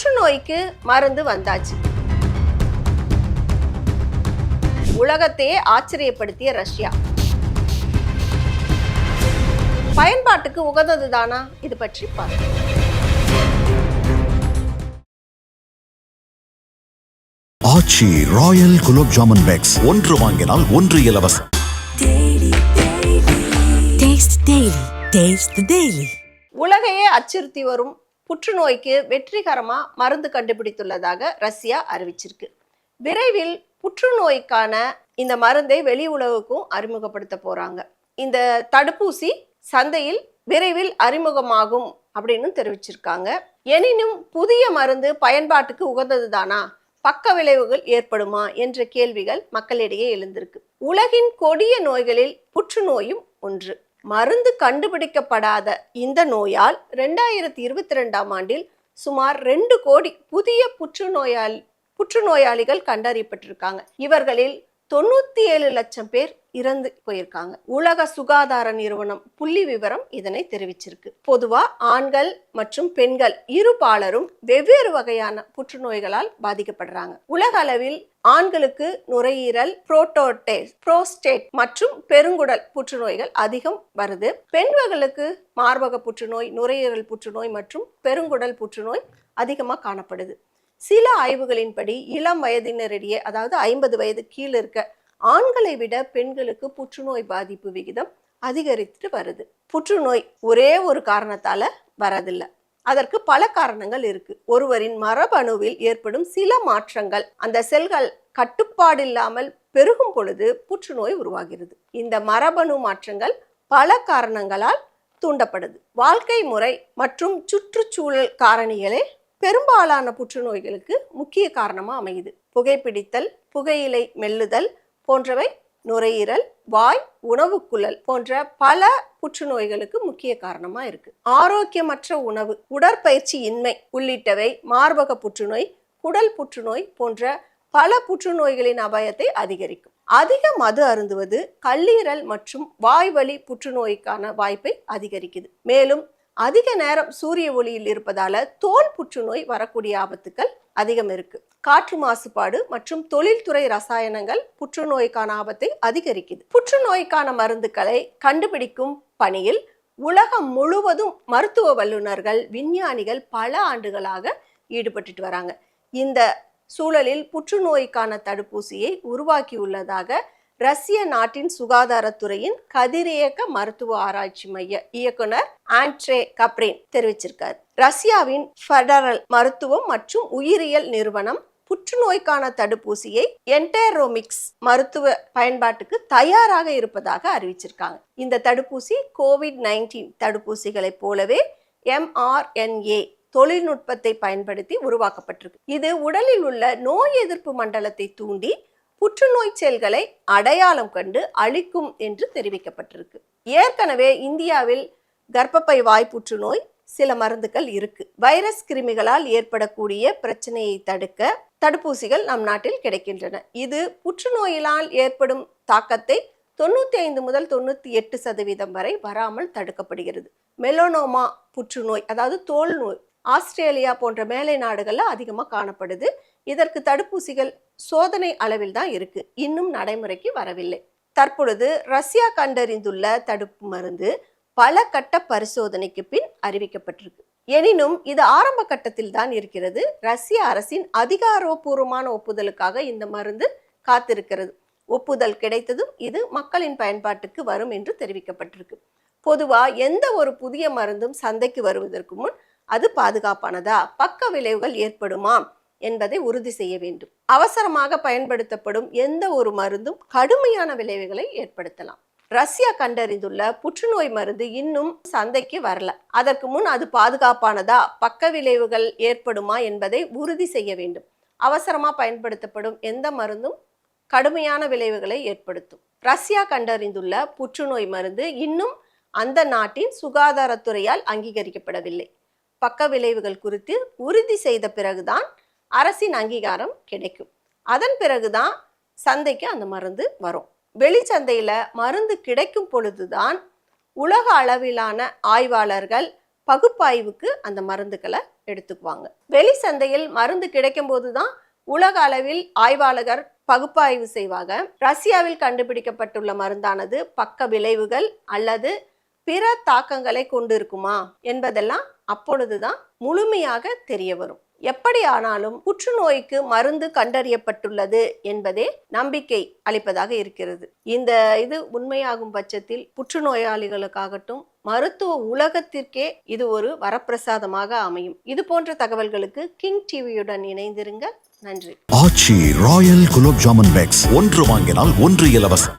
புற்றுநோய்க்கு மருந்து வந்தாச்சு. உலகத்தையே ஆச்சரியப்படுத்திய ரஷ்யா. பயன்பாட்டுக்கு உகந்தது தானா? இது பற்றி பார்க்கலாம் ஆச்சி ராயல் குலோப் ஜாமுன் பேக்ஸ். ஒன்று வாங்கினால் ஒன்று இலவசம். உலகையே அச்சுறுத்தி வரும் புற்றுநோய்க்கு வெற்றிகரமாக மருந்து கண்டுபிடித்துள்ளதாக ரஷ்யா அறிவிச்சிருக்கு. விரைவில் புற்றுநோய்க்கான இந்த மருந்தை வெளி உலகுக்கும் அறிமுகப்படுத்த போகிறாங்க இந்த தடுப்பூசி சந்தையில் விரைவில் அறிமுகமாகும் அப்படின்னு தெரிவிச்சிருக்காங்க. எனினும் புதிய மருந்து பயன்பாட்டுக்கு உகந்தது தானா? பக்க விளைவுகள் ஏற்படுமா? என்ற கேள்விகள் மக்களிடையே எழுந்திருக்கு. உலகின் கொடிய நோய்களில் புற்றுநோயும் ஒன்று. மருந்து கண்டுபிடிக்கப்படாத இந்த நோயால் ரெண்டாயிரத்தி இருபத்தி ரெண்டாம் ஆண்டில் சுமார் ரெண்டு கோடி புதிய புற்றுநோயாளி புற்றுநோயாளிகள் கண்டறியப்பட்டிருக்காங்க. இவர்களில் தொண்ணூற்றி ஏழு லட்சம் பேர் இறந்து போயிருக்காங்க. உலக சுகாதார நிறுவனம் புள்ளி விவரம் இதனை தெரிவிச்சிருக்கு. பொதுவா ஆண்கள் மற்றும் பெண்கள் இரு பாலரும் வெவ்வேறு வகையான புற்றுநோய்களால் பாதிக்கப்படுறாங்க. உலக அளவில் ஆண்களுக்கு நுரையீரல் புரோட்டோடேஸ் புரோஸ்டேட் மற்றும் பெருங்குடல் புற்றுநோய்கள் அதிகம் வருது. பெண்களுக்கு மார்பக புற்றுநோய் நுரையீரல் புற்றுநோய் மற்றும் பெருங்குடல் புற்றுநோய் அதிகமாக காணப்படுது. சில ஆய்வுகளின்படி இளம் வயதினரிடையே அதாவது ஐம்பது வயது கீழே இருக்க ஆண்களை விட பெண்களுக்கு புற்றுநோய் பாதிப்பு விகிதம் அதிகரித்துட்டு வருது. புற்றுநோய் ஒரே ஒரு காரணத்தால வரதில்லை. அதற்கு பல காரணங்கள் இருக்கு. ஒருவரின் மரபணுவில் ஏற்படும் சில மாற்றங்கள் அந்த செல்கள் கட்டுப்பாடில்லாமல் பெருகும் பொழுது புற்றுநோய் உருவாகிறது. இந்த மரபணு மாற்றங்கள் பல காரணங்களால் தூண்டப்படுது. வாழ்க்கை முறை மற்றும் சுற்றுச்சூழல் காரணிகளே பெரும்பாலான புற்றுநோய்களுக்கு முக்கிய காரணமாக அமையுது. புகைப்பிடித்தல் புகையிலை மெல்லுதல் போன்றவை நுரையீரல் வாய் உணவுக்குழல் போன்ற பல புற்றுநோய்களுக்கு முக்கிய காரணமாக இருக்கு. ஆரோக்கியமற்ற உணவு உடற்பயிற்சி இன்மை உள்ளிட்டவை மார்பக புற்றுநோய் குடல் புற்றுநோய் போன்ற பல புற்றுநோய்களின் அபாயத்தை அதிகரிக்கும். அதிக மது அருந்துவது கல்லீரல் மற்றும் வாய்வழி புற்றுநோய்க்கான வாய்ப்பை அதிகரிக்குது. மேலும் அதிக நேரம் சூரிய ஒளியில் இருப்பதால தோல் புற்றுநோய் வரக்கூடிய ஆபத்துக்கள் அதிகம் இருக்கு. காற்று மாசுபாடு மற்றும் தொழில்துறை ரசாயனங்கள் புற்றுநோய்க்கான ஆபத்தை அதிகரிக்குது. புற்றுநோய்க்கான மருந்துகளை கண்டுபிடிக்கும் பணியில் உலகம் முழுவதும் மருத்துவ வல்லுநர்கள் விஞ்ஞானிகள் பல ஆண்டுகளாக ஈடுபட்டுட்டு வராங்க. இந்த சூழலில் புற்றுநோய்க்கான தடுப்பூசியை உருவாக்கியுள்ளதாக ரஷ்ய நாட்டின் சுகாதாரத்துறையின் கதிரியக்க மருத்துவ ஆராய்ச்சி மைய இயக்குனர் ஆண்ட்ரே கப்ரின் தெரிவிச்சிருக்கார். ரஷ்யாவின் ஃபெடரல் மருத்துவம் மற்றும் உயிரியல் நிறுவனம் புற்றுநோய்க்கான தடுப்பூசியை என்டேரோமிக்ஸ் மருத்துவ பயன்பாட்டுக்கு தயாராக இருப்பதாக அறிவிச்சிருக்காங்க. இந்த தடுப்பூசி கோவிட் நைன்டீன் தடுப்பூசிகளைப் போலவே எம்ஆர்என்ஏ தொழில்நுட்பத்தை பயன்படுத்தி உருவாக்கப்பட்டிருக்கு. இது உடலில் உள்ள நோய் எதிர்ப்பு மண்டலத்தை தூண்டி புற்றுநோய் செல்களை அடையாளம் கண்டு அழிக்கும் என்று தெரிவிக்கப்பட்டிருக்கு. ஏற்கனவே இந்தியாவில் கர்ப்பப்பை வாய் புற்றுநோய் சில மருந்துகள் இருக்கு. வைரஸ் கிருமிகளால் ஏற்படக்கூடிய பிரச்சனையை தடுக்க தடுப்பூசிகள் நம் நாட்டில் கிடைக்கின்றன. இது புற்றுநோயினால் ஏற்படும் தாக்கத்தை தொண்ணூத்தி ஐந்து முதல் தொண்ணூத்தி எட்டு சதவீதம் வரை வராமல் தடுக்கப்படுகிறது. மெலோனோமா புற்றுநோய் அதாவது தோல் நோய் ஆஸ்திரேலியா போன்ற மேலை நாடுகளில் அதிகமாக காணப்படுது. இதற்கு தடுப்பூசிகள் சோதனை அளவில் தான் இருக்கு. இன்னும் நடைமுறைக்கு வரவில்லை. தற்பொழுது ரஷ்யா கண்டறிந்துள்ள தடுப்பு மருந்து பல கட்ட பரிசோதனைக்கு பின் அறிவிக்கப்பட்டிருக்கு. எனினும் இது ஆரம்ப கட்டத்தில் தான் இருக்கிறது. ரஷ்ய அரசின் அதிகாரப்பூர்வமான ஒப்புதலுக்காக இந்த மருந்து காத்திருக்கிறது. ஒப்புதல் கிடைத்ததும் இது மக்களின் பயன்பாட்டுக்கு வரும் என்று தெரிவிக்கப்பட்டிருக்கு. பொதுவாக எந்த ஒரு புதிய மருந்தும் சந்தைக்கு வருவதற்கு முன் அது பாதுகாப்பானதா? பக்க விளைவுகள் ஏற்படுமா? என்பதை உறுதி செய்ய வேண்டும். அவசரமாக பயன்படுத்தப்படும் எந்த ஒரு மருந்தும் கடுமையான விளைவுகளை ஏற்படுத்தலாம். ரஷ்யா கண்டறிந்துள்ள புற்றுநோய் மருந்து இன்னும் சந்தைக்கு வரல. அதற்கு முன் அது பாதுகாப்பானதா? பக்க விளைவுகள் ஏற்படுமா? என்பதை உறுதி செய்ய வேண்டும். அவசரமாக பயன்படுத்தப்படும் எந்த மருந்தும் கடுமையான விளைவுகளை ஏற்படுத்தும். ரஷ்யா கண்டறிந்துள்ள புற்றுநோய் மருந்து இன்னும் அந்த நாட்டின் சுகாதாரத்துறையால் அங்கீகரிக்கப்படவில்லை. பக்க விளைவுகள் குறித்து உறுதி செய்த பிறகுதான் அரசின் அங்கீகாரம் கிடைக்கும். அதன் பிறகுதான் சந்தைக்கு அந்த மருந்து வரும். வெளிச்சந்தையில் மருந்து கிடைக்கும் பொழுதுதான் உலக அளவிலான ஆய்வாளர்கள் பகுப்பாய்வுக்கு அந்த மருந்துகளை எடுத்துக்குவாங்க. வெளி சந்தையில் மருந்து கிடைக்கும் போதுதான் உலக அளவில் ஆய்வாளர்கள் பகுப்பாய்வு செய்வாங்க. ரஷ்யாவில் கண்டுபிடிக்கப்பட்டுள்ள மருந்தானது பக்க விளைவுகள் அல்லது பிற தாக்கங்களை கொண்டிருக்குமா என்பதெல்லாம் அப்பொழுதுதான் முழுமையாக தெரிய வரும். எப்படி ஆனாலும் புற்றுநோய்க்கு மருந்து கண்டறியப்பட்டுள்ளது என்பதே நம்பிக்கை அளிப்பதாக இருக்கிறது. இந்த இது உண்மையாகும் பட்சத்தில் புற்றுநோயாளிகளுக்காகட்டும் மருத்துவ உலகத்திற்கே இது ஒரு வரப்பிரசாதமாக அமையும். இது போன்ற தகவல்களுக்கு கிங் டிவியுடன் இணைந்திருங்க. நன்றி. ஆச்சி ராயல் குலோப் ஜாமுன் பேக்ஸ் ஒன்று வாங்கினால் ஒன்று இலவசம்.